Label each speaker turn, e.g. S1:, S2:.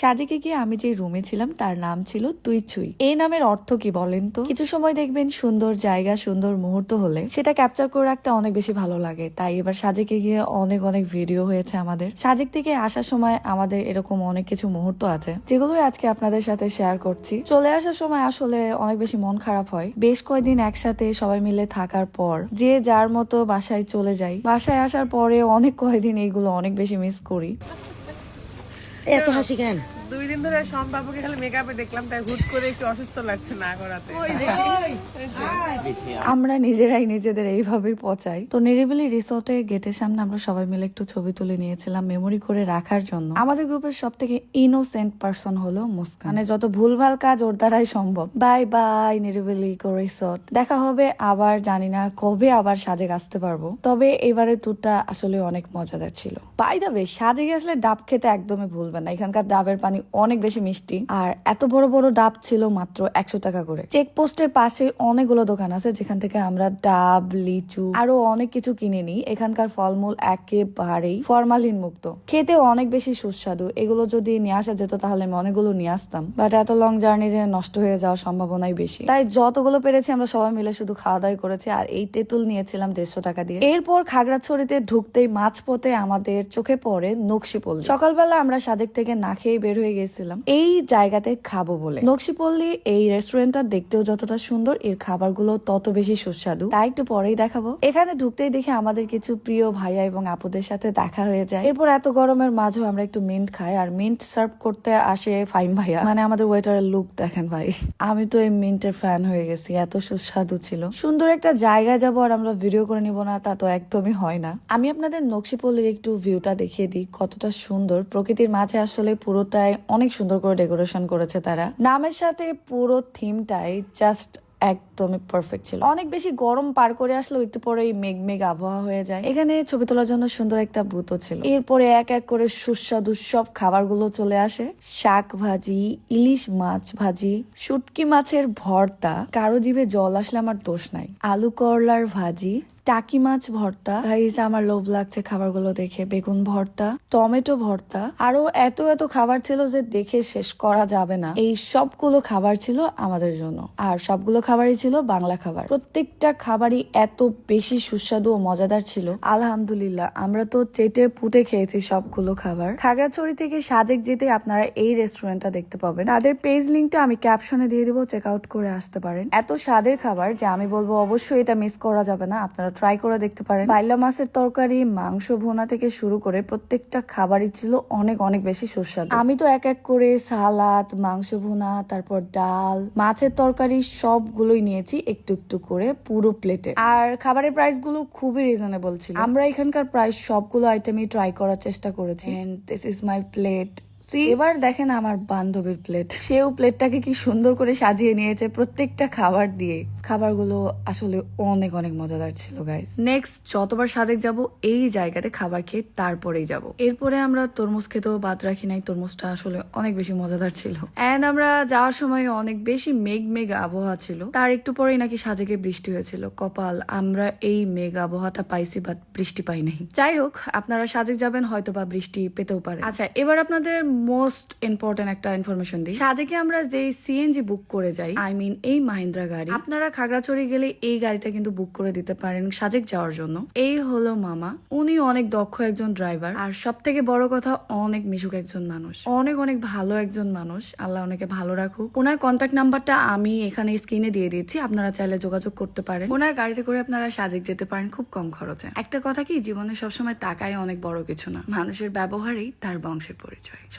S1: সাজেকে গিয়ে আমি যে রুমে ছিলাম, তার নাম ছিল তুই ছুই এই নামের অর্থ কি বলেন তো? কিছু সময় দেখবেন সুন্দর জায়গা, সুন্দর মুহূর্ত হলে সেটা ক্যাপচার করে রাখতে অনেক বেশি ভালো লাগে। তাই এবার সাজেকে গিয়ে অনেক অনেক ভিডিও হয়েছে আমাদের। সাজেক থেকে আসার সময় আমাদের এরকম অনেক কিছু মুহূর্ত আছে, যেগুলোই আজকে আপনাদের সাথে শেয়ার করছি। চলে আসার সময় আসলে অনেক বেশি মন খারাপ হয়। বেশ কয়েকদিন একসাথে সবাই মিলে থাকার পর যে যার মতো বাসায় চলে যাই। বাসায় আসার পরে অনেক কয়েকদিন এইগুলো অনেক বেশি মিস করি।
S2: এত হাসি কেন?
S3: দুই দিন ধরে সব বাবুকে খালি মেকআপে দেখলাম তাই হুট করে একটু অসুস্থ লাগছে না করাতে।
S1: আমরা নিজেরাই নিজেদের এইভাবেই পচাই। তো নিরিবিলি রিসোর্টে গেটের সামনে আমরা সবাই মিলে একটু ছবি তুলে নিয়েছিলাম মেমোরি করে রাখার জন্য। আমাদের গ্রুপের সব থেকে ইনোসেন্ট পার্সন হলো মুস্কান। মানে যত ভুলভাল কাজ ওর দ্বারাই সম্ভব। বাই বাই নিরিবিলি রিসোর্ট। দেখা হবে আবার জানি না কবে আবার সাজেক আসতে পারব। তবে এবারে ট্যুরটা আসলে অনেক মজাদার ছিল। বাই দা সাজে আসলে ডাব খেতে একদমই ভুলবেন না। এখানকার ডাবের পানি অনেক বেশি মিষ্টি। আর এত বড় বড় ডাব ছিল মাত্র একশো টাকা করে। চেক চেকপোস্টের পাশে অনেকগুলো দোকান আছে, যেখান থেকে আমরা ডাব, লিচু আরও অনেক কিছু কিনে নিই। এখানকার ফলমূল একেবারেই ফরমালিন মুক্ত। খেতে অনেক বেশি সুস্বাদু। এগুলো যদি নিয়ে আসা যেত তাহলে আমি অনেকগুলো নিয়ে আসতাম। বাট এত লং জার্নি যে নষ্ট হয়ে যাওয়ার সম্ভাবনাই বেশি। তাই যতগুলো পেরেছি আমরা সবাই মিলে শুধু খাওয়া দাওয়া করেছি আর এই তেঁতুল নিয়েছিলাম দেড়শো টাকা দিয়ে। এরপর খাগড়াছড়িতে ঢুকতেই মাঝপথে আমাদের চোখে পড়ে নকশিপল্লি সকালবেলা আমরা সাজেক থেকে না খেয়ে বের হয়ে গেছিলাম। এই জায়গাতে খাব বলে। নকশিপল্লি এই রেস্টুরেন্টটা দেখতেও যতটা সুন্দর, এর খাবারগুলো তত বেশি সুস্বাদু। তাই একটু পরেই দেখাবো। এখানে ঢুকতেই দেখে আমাদের কিছু প্রিয় ভাইয়া এবং আপুদের সাথে দেখা হয়ে যায়। এরপর এত গরমের মাঝেও আমরা একটু মিন্ট খাই, আর মিন্ট সার্ভ করতে আসে ফাইন ভাইয়া। মানে আমাদের ওয়েটারের লুক দেখেন ভাই। আমি তো এই মিন্টের ফ্যান হয়ে গেছি, এত সুস্বাদু ছিল। সুন্দর একটা জায়গায় যাব আর আমরা ভিডিও করে নিব না, তা তো একদমই হয় না। আমি আপনাদের নকশিপল্লির একটু ভিউটা দেখিয়ে দিই, কতটা সুন্দর। প্রকৃতির মাঝে আসলে পুরোটাই অনেক সুন্দর করে ডেকোরেশন করেছে তারা। নামের সাথে পুরো থিমটাই জাস্ট একদমই পারফেক্ট ছিল। অনেক বেশি গরম পার করে আসলেও একটু পরে মেঘ মেঘ আবহাওয়া হয়ে যায়। এখানে ছবি তোলার জন্য সুন্দর একটা বুথও ছিল। এরপরে এক এক করে সুস্বাদু সব খাবারগুলো চলে আসে। শাক ভাজি, ইলিশ মাছ ভাজি, শুটকি মাছের ভর্তা। কারও জিভে জল আসলে আমার দোষ নাই। আলু করলার ভাজি টাকি মাছ ভর্তা আমার লোভ লাগছে খাবারগুলো দেখে। বেগুন ভর্তা, টমেটো ভর্তা, আরও এত এত খাবার ছিল যে দেখে শেষ করা যাবে না। এই সবগুলো খাবার ছিল আমাদের জন্য। আর সবগুলো খাবারই ছিল বাংলা খাবার। প্রত্যেকটা খাবারই এত বেশি সুস্বাদু ও মজাদার ছিল। আলহামদুলিল্লাহ, আমরা তো চেটে পুটে খেয়েছি সবগুলো খাবার। খাগড়াছড়ি থেকে সাজেক যেতে আপনারা এই রেস্টুরেন্টটা দেখতে পাবেন। তাদের পেজ লিঙ্কটা আমি ক্যাপশনে দিয়ে দিব চেক আউট করে আসতে পারেন। এত স্বাদের খাবার যে আমি বলব, অবশ্যই এটা মিস করা যাবে না। আপনারা ট্রাই করে দেখতে পারেন। বাইলা মাছের তরকারি, মাংস, ভোনা থেকে শুরু করে প্রত্যেকটা খাবারই ছিল অনেক অনেক বেশি সুস্বাদু। আমি তো এক এক করে সালাদ, মাংস, ভোনা, তারপর ডাল, মাছের তরকারি সবগুলোই নিয়েছি একটু একটু করে পুরো প্লেটে আর খাবারের প্রাইসগুলো খুবই রিজনেবল ছিল। আমরা এখানকার প্রাইস সবগুলো আইটেমই ট্রাই করার চেষ্টা করেছি। This is my plate see এবার দেখেন আমার বান্ধবীর প্লেট সেও প্লেটটাকে কি সুন্দর করে সাজিয়ে নিয়েছে প্রত্যেকটা খাবার দিয়ে। খাবারগুলো আসলে অনেক অনেক মজাদার ছিল গাইস নেক্সট যতবার সাজেক যাব, এই জায়গাতে খাবার খেয়ে তারপরেই যাব। এরপরে আমরা তরমুজ খেতেও বাদ রাখি নাই, তরমুজটা আসলে অনেক বেশি মজাদার ছিল। অ্যান্ড আমরা যাওয়ার সময় অনেক বেশি মেঘ মেঘ আবহাওয়া ছিল। তার একটু পরেই নাকি সাজেকে বৃষ্টি হয়েছিল। কপাল, আমরা এই মেঘ আবহাওয়াটা পাইছি বাট বৃষ্টি পাই নাই। যাই হোক, আপনারা সাজেক যাবেন হয়তো বা বৃষ্টি পেতেও পারে। আচ্ছা এবার আপনাদের মোস্ট ইম্পর্টেন্ট একটা ইনফরমেশন দিই। সাজেকে আমরা যে সিএনজি বুক করে যাই আই মিন এই মাহিন্দ্রা গাড়ি, আপনারা খাগড়াছড়ি গেলে এই গাড়িটা কিন্তু বুক করে দিতে পারেন সাজেক যাওয়ার জন্য। এই হলো মামা। উনি অনেক দক্ষ একজন ড্রাইভার আর সব থেকে বড় কথা, অনেক মিশুক একজন মানুষ। অনেক অনেক ভালো একজন মানুষ। আল্লাহ অনেকে ভালো রাখুক। ওনার কন্ট্যাক্ট নাম্বারটা আমি এখানে স্ক্রিনে দিয়ে দিয়েছি আপনারা চাইলে যোগাযোগ করতে পারেন। ওনার গাড়িতে করে আপনারা সাজেক যেতে পারেন খুব কম খরচে। একটা কথা কি, জীবনে সবসময় টাকাই অনেক বড় কিছু না। মানুষের ব্যবহারেই তার বংশের পরিচয়।